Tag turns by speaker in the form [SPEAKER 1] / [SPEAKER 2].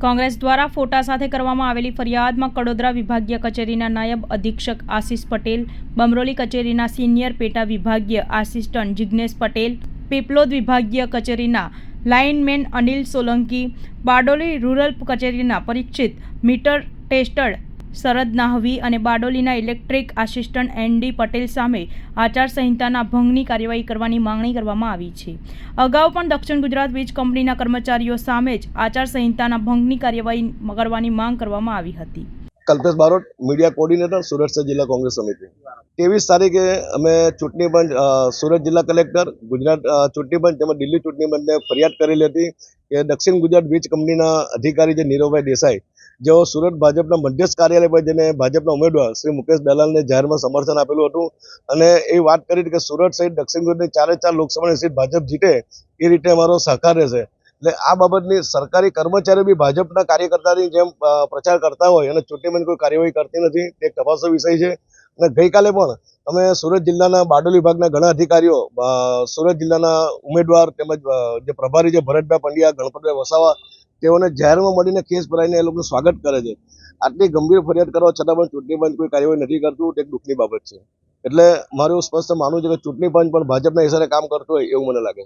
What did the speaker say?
[SPEAKER 1] કોંગ્રેસ દ્વારા ફોટા સાથે કરવામાં આવેલી ફરિયાદમાં કડોદરા વિભાગીય કચેરીના નાયબ અધિક્ષક આશિષ પટેલ, બમરોલી કચેરીના સિનિયર પેટા વિભાગીય આસિસ્ટન્ટ જિજ્ઞેશ પટેલ, પીપલોદ વિભાગીય કચેરીના લાઇનમેન અનિલ સોલંકી, બારડોલી રૂરલ કચેરીના પરીક્ષિત મીટર ટેસ્ટર શરદ નાહવી અને બારડોલીના electric assistant N D Patel સામે આચારસંહિતાના ભંગની કાર્યવાહી કરવાની માંગણી કરવામાં આવી છે. અગાઉ પણ દક્ષિણ ગુજરાત વીજ કંપનીના કર્મચારીઓ સામે જ આચારસંહિતાના ભંગની કાર્યવાહી કરવાની માંગ કરવામાં આવી હતી.
[SPEAKER 2] કલ્પેશ બારોટ, મીડિયા કોર્ડિનેટર, સુરત જિલ્લા કોંગ્રેસ સમિતિ. ત્રેવીસ તારીખે અમે ચૂંટણી પંચ સુરત જિલ્લા કલેક્ટર, ગુજરાત ચૂંટણી પંચ તેમજ દિલ્હી ચૂંટણી પંચને ફરિયાદ કરેલી હતી કે દક્ષિણ ગુજરાત વીજ કંપનીના અધિકારી જે નીરવભાઈ દેસાઈ જેઓ સુરત ભાજપના મધ્યસ્થ કાર્યાલય પર જેને ભાજપના ઉમેદવાર શ્રી મુકેશ દલાલને જાહેરમાં સમર્થન આપેલું હતું. અને એ વાત કરી કે સુરત સહિત દક્ષિણ ગુજરાતની ચારે ચાર લોકસભાની સીટ ભાજપ જીતે, એ રીતે અમારો સહકાર રહેશે. એટલે આ બાબતની સરકારી કર્મચારીઓ બી ભાજપના કાર્યકર્તાની જેમ પ્રચાર કરતા હોય અને ચૂંટણી પંચ કોઈ કાર્યવાહી કરતી નથી. તે તપાસો વિષય છે. અને ગઈકાલે પણ અમે સુરત જિલ્લાના બારડોલી વિભાગના ઘણા અધિકારીઓ સુરત જિલ્લાના ઉમેદવાર તેમજ જે પ્રભારી છે ભરતભાઈ પંડ્યા, ગણપતભાઈ વસાવા તેઓને જાહેરમાં મળીને કેસ ભરાઈને એ લોકોનું સ્વાગત કરે છે. આટલી ગંભીર ફરિયાદ કરવા છતાં પણ ચૂંટણી પંચ કોઈ કાર્યવાહી નથી કરતું, તે એક દુઃખની બાબત છે. એટલે મારું સ્પષ્ટ માનવું છે કે ચૂંટણી પંચ પણ ભાજપના હિસાબે કામ કરતું હોય એવું મને લાગે.